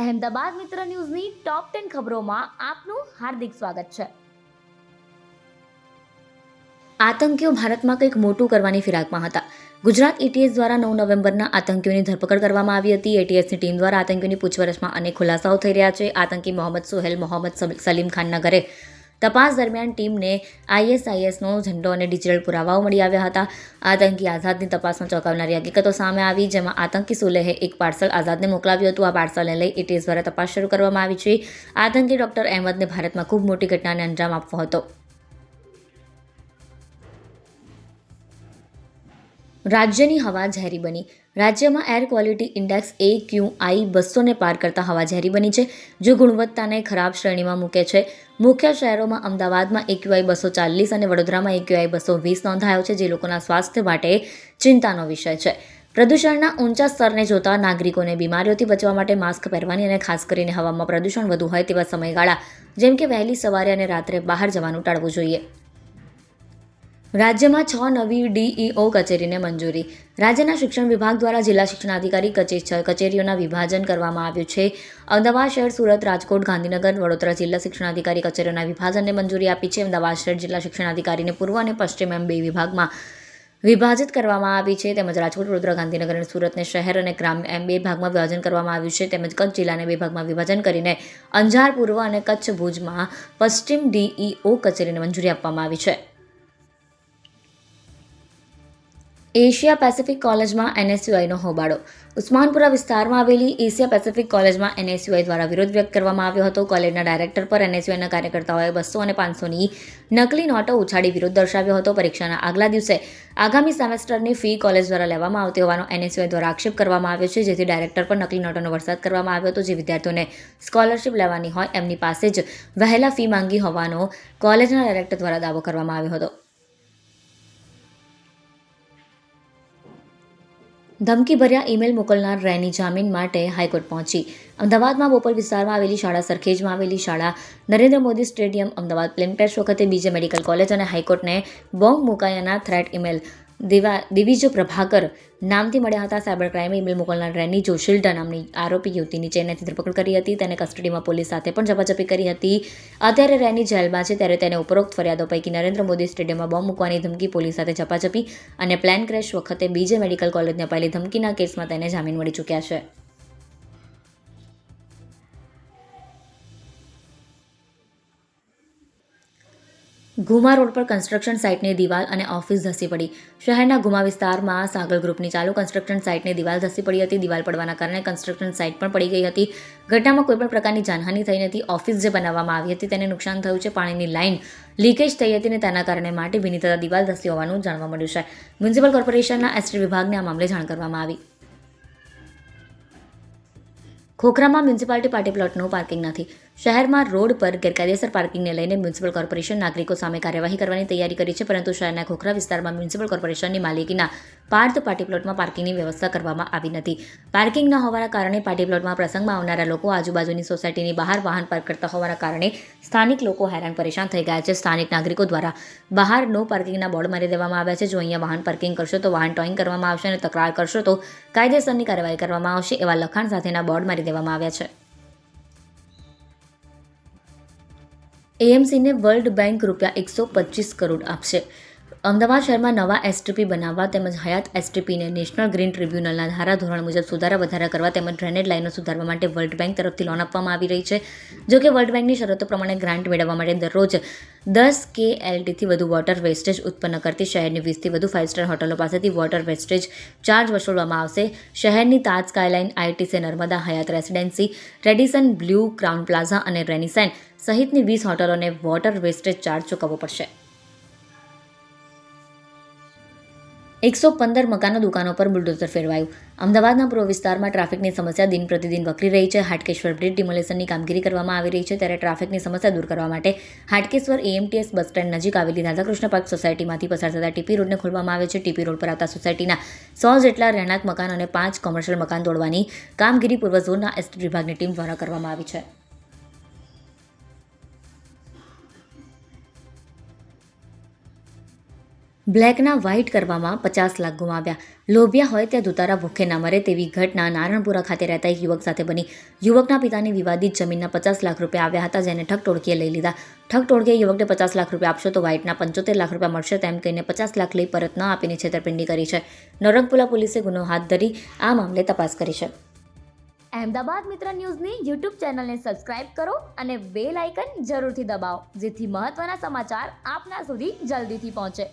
અહેમદાબાદ મિત્ર ન્યૂઝની top ten ખબરોમાં આપનું હાર્દિક સ્વાગત છે. આતંકીઓ ભારતમાં કંઈક મોટું કરવાની ફિરાકમાં હતા. ગુજરાત એટીએસ દ્વારા નવ નવેમ્બરના આતંકીઓની ધરપકડ કરવામાં આવી હતી. એટીએસની ટીમ દ્વારા આતંકીઓની પૂછપરછમાં અનેક ખુલાસાઓ થઈ રહ્યા છે. આતંકી મોહમ્મદ સોહેલ, મોહમ્મદ સલીમ ખાનના ઘરે તપાસ દરમિયાન ટીમને આઈએસઆઈએસનો ઝંડો અને ડિજિટલ પુરાવાઓ મળી આવ્યા હતા. આતંકી આઝાદની તપાસમાં ચોંકાવનારી હકીકતો સામે આવી, જેમાં આતંકી સુલેહે એક પાર્સલ આઝાદને મોકલાવ્યું હતું. આ પાર્સલને લઈ એટીએસ દ્વારા તપાસ શરૂ કરવામાં આવી છે. આતંકી ડોક્ટર અહેમદને ભારતમાં ખૂબ મોટી ઘટનાને અંજામ આપવો હતો. રાજ્યની હવા ઝેરી બની. રાજ્યમાં air quality index A Q I બસોને પાર કરતા હવા ઝેરી બની છે, જો ગુણવત્તાને ખરાબ શ્રેણીમાં મૂકે છે. મુખ્ય શહેરોમાં અમદાવાદમાં એક્યુઆઈ બસો ચાલીસ અને વડોદરામાં એક્યુઆઈ બસો વીસ નોંધાયો છે, જે લોકોના સ્વાસ્થ્ય માટે ચિંતાનો વિષય છે. પ્રદૂષણના ઊંચા સ્તરને જોતા નાગરિકોને બીમારીઓથી બચવા માટે માસ્ક પહેરવાની અને ખાસ કરીને હવામાં પ્રદૂષણ વધુ હોય તેવા સમયગાળા, જેમ કે વહેલી સવારે અને રાત્રે બહાર જવાનું ટાળવું જોઈએ. રાજ્યમાં છ નવી ડીઈઓ કચેરીને મંજૂરી. રાજ્યના શિક્ષણ વિભાગ દ્વારા જિલ્લા શિક્ષણાધિકારી કચે કચેરીઓના વિભાજન કરવામાં આવ્યું છે. અમદાવાદ શહેર સુરત, રાજકોટ, ગાંધીનગર, વડોદરા જિલ્લા શિક્ષણાધિકારી કચેરીઓના વિભાજનને મંજૂરી આપી છે. અમદાવાદ શહેર જિલ્લા શિક્ષણાધિકારીને પૂર્વ અને પશ્ચિમ એમ બે વિભાગમાં વિભાજિત કરવામાં આવી છે. તેમજ રાજકોટ, વડોદરા, ગાંધીનગર અને સુરતને શહેર અને ગ્રામ એમ બે ભાગમાં વિભાજન કરવામાં આવ્યું છે. તેમજ કચ્છ જિલ્લાને બે ભાગમાં વિભાજન કરીને અંજાર પૂર્વ અને કચ્છ ભુજમાં પશ્ચિમ ડીઈઓ કચેરીને મંજૂરી આપવામાં આવી છે. એશિયા પેસિફિક કોલેજમાં એનએસયુઆઈનો હોબાળો. ઉસ્માનપુરા વિસ્તારમાં આવેલી એશિયા પેસિફિક કોલેજમાં એનએસયુઆઈ દ્વારા વિરોધ વ્યક્ત કરવામાં આવ્યો હતો. કોલેજના ડાયરેક્ટર પર એનએસયુઆઈના કાર્યકર્તાઓએ બસો અને પાંચસોની નકલી નોટો ઉછાળી વિરોધ દર્શાવ્યો હતો. પરીક્ષાના આગલા દિવસે આગામી સેમેસ્ટરની ફી કોલેજ દ્વારા લેવામાં આવતી હોવાનો એનએસયુઆઈ દ્વારા આક્ષેપ કરવામાં આવ્યો છે, જેથી ડાયરેક્ટર પર નકલી નોટોનો વરસાદ કરવામાં આવ્યો હતો, જે વિદ્યાર્થીઓને સ્કોલરશિપ લેવાની હોય એમની પાસે જ વહેલા ફી માંગી હોવાનો કોલેજના ડાયરેક્ટર દ્વારા દાવો કરવામાં આવ્યો હતો. ધમકીભર્યા ઈમેલ મોકલનાર રેની જામીન માટે હાઈકોર્ટ પહોંચી. અમદાવાદમાં બોપલ વિસ્તારમાં આવેલી શાળા સરખેજમાં આવેલી શાળા Narendra Modi stadium, Ahmedabad. Plane test વખતે બીજે મેડિકલ કોલેજ અને હાઈકોર્ટને બોમ્બ મુકાયાના થ્રેટ ઈમેલ દિવા દિવિજ પ્રભાકર નામથી મળ્યા હતા સાયબર ક્રાઇમે ઇમેલ મોકલનાર રેની જોશિલ્ડા નામની આરોપી યુવતીની ચેન્નાઈથી ધરપકડ કરી હતી. તેને કસ્ટડીમાં પોલીસ સાથે પણ ઝપાઝપી કરી હતી. અત્યારે રેની જેલમાં છે ત્યારે તેને ઉપરોક્ત ફરિયાદો પૈકી નરેન્દ્ર મોદી સ્ટેડિયમમાં બોમ્બ મૂકવાની ધમકી પોલીસ સાથે ઝપાઝપી અને પ્લેન ક્રેશ વખતે બીજે મેડિકલ કોલેજને અપાયેલી ધમકીના કેસમાં તેને જામીન મળી ચૂક્યા છે. ગુમા રોડ પર કન્સ્ટ્રક્શન સાઇટની દિવાલ અને ઓફિસ ધસી પડી. શહેરના ગુમા વિસ્તારમાં સાગર ગ્રુપની ચાલુ કન્સ્ટ્રક્શન સાઇટની દિવાલ ધસી પડી હતી. દિવાલ પડવાના કારણે કન્સ્ટ્રક્શન સાઇટ પણ પડી ગઈ હતી. ઘટનામાં કોઈપણ પ્રકારની જાનહાનિ થઈ નથી. ઓફિસ જે બનાવવામાં આવી હતી તેને નુકસાન થયું છે. પાણીની લાઇન લીકેજ થઈ હતી અને તેના કારણે માટી ભીની થતા દિવાલ ધસી હોવાનું જાણવા મળ્યું છે. મ્યુનિસિપલ કોર્પોરેશનના એસટી વિભાગને આ મામલે જાણ કરવામાં આવી. ખોખરામાં મ્યુનિસિપાલિટી પાર્ટી પ્લોટનું પાર્કિંગ નથી. શહેરમાં રોડ પર ગેરકાયદેસર પાર્કિંગને લઈને મ્યુનિસિપલ કોર્પોરેશન નાગરિકો સામે કાર્યવાહી કરવાની તૈયારી કરી છે, પરંતુ શહેરના ખોખરા વિસ્તારમાં મ્યુનિસિપલ કોર્પોરેશનની માલિકીના પાર્થ પાર્ટી પ્લોટમાં પાર્કિંગની વ્યવસ્થા કરવામાં આવી નથી. પાર્કિંગ ન હોવાના કારણે પાર્ટી પ્લોટમાં પ્રસંગમાં આવનારા લોકો આજુબાજુની સોસાયટીની બહાર વાહન પાર્ક કરતા હોવાના કારણે સ્થાનિક લોકો હેરાન પરેશાન થઈ ગયા છે. સ્થાનિક નાગરિકો દ્વારા બહાર નો પાર્કિંગના બોર્ડ મારી દેવામાં આવ્યા છે. જો અહીંયા વાહન પાર્કિંગ કરશો તો વાહન ટોઈંગ કરવામાં આવશે અને તકરાર કરશો તો કાયદેસરની કાર્યવાહી કરવામાં આવશે એવા લખાણ સાથેના બોર્ડ મારી દેવામાં આવ્યા છે. એએમસીને વર્લ્ડ બેંક રૂપિયા એકસો પચીસ કરોડ આપશે. અમદાવાદ શહેરમાં નવા એસટીપી બનાવવા તેમજ હયાત એસટીપીને નેશનલ ગ્રીન ટ્રિબ્યુનલના ધારાધોરણ મુજબ સુધારા વધારા કરવા તેમજ ડ્રેનેજ લાઇનો સુધારવા માટે વર્લ્ડ બેંક તરફથી લોન આપવામાં આવી રહી છે. જો કે વર્લ્ડ બેંકની શરતો પ્રમાણે ગ્રાન્ટ મેળવવા માટે દરરોજ દસ કે એલટીથી વધુ વોટર વેસ્ટેજ ઉત્પન્ન કરતી શહેરની વીસથી વધુ ફાઇવ સ્ટાર હોટલો પાસેથી વોટર વેસ્ટેજ ચાર્જ વસૂલવામાં આવશે. શહેરની Taj skyline ITC Narmada, Hyatt residency Radisson blue crown plaza અને રેનિસેન સહિતની વીસ હોટલોને વોટર વેસ્ટેજ ચાર્જ ચૂકવવો પડશે. એકસો પંદર મકાનો દુકાનો પર બુલડોઝર ફેરવાયું. અમદાવાદના પૂર્વ વિસ્તારમાં ટ્રાફિકની સમસ્યા દિન પ્રતિદિન વકરી રહી છે. હાટકેશ્વર બ્રિજ ડિમોલેશનની કામગીરી કરવામાં આવી રહી છે ત્યારે ટ્રાફિકની સમસ્યા દૂર કરવા માટે હાટકેશ્વર એએમટીએસ બસ સ્ટેન્ડ નજીક આવેલી રાધાકૃષ્ણ પાર્ક સોસાયટીમાંથી પસાર થતા ટીપી રોડને ખોલવામાં આવે છે. ટીપી રોડ પર આવતા સોસાયટીના સો જેટલા રહેણાંક મકાન અને પાંચ કોમર્શિયલ મકાન તોડવાની કામગીરી પૂર્વ ઝોનના એસટી વિભાગની ટીમ દ્વારા કરવામાં આવી છે. બ્લેકના વ્હાઇટ કરવામાં પચાસ લાખ ગુમાવ્યા. લોભિયા હોય ત્યાં દુતારા ભૂખે ના મરે તેવી ઘટના નારણપુરા ખાતે રહેતા એક યુવક સાથે બની. યુવકના પિતાની વિવાદિત જમીનના પચાસ લાખ રૂપિયા આવ્યા હતા, જેને ઠગ ટોળકીએ લઈ લીધા. ઠગ ટોળકીએ યુવકને પચાસ લાખ રૂપિયા આપશો તો વ્હાઇટના પંચોતેર લાખ રૂપિયા મળશે તેમ કહીને પચાસ લાખ લઈ પરત ન આપીને છેતરપિંડી કરી છે. નરંગપુરા પોલીસે ગુનો હાથ ધરી આ મામલે તપાસ કરી છે. અહેમદાબાદ મિત્ર ન્યૂઝની યુટ્યુબ ચેનલને સબસ્ક્રાઇબ કરો અને બેલ આઇકન જરૂરથી દબાવો, જેથી મહત્ત્વના સમાચાર આપના સુધી જલ્દીથી પહોંચે.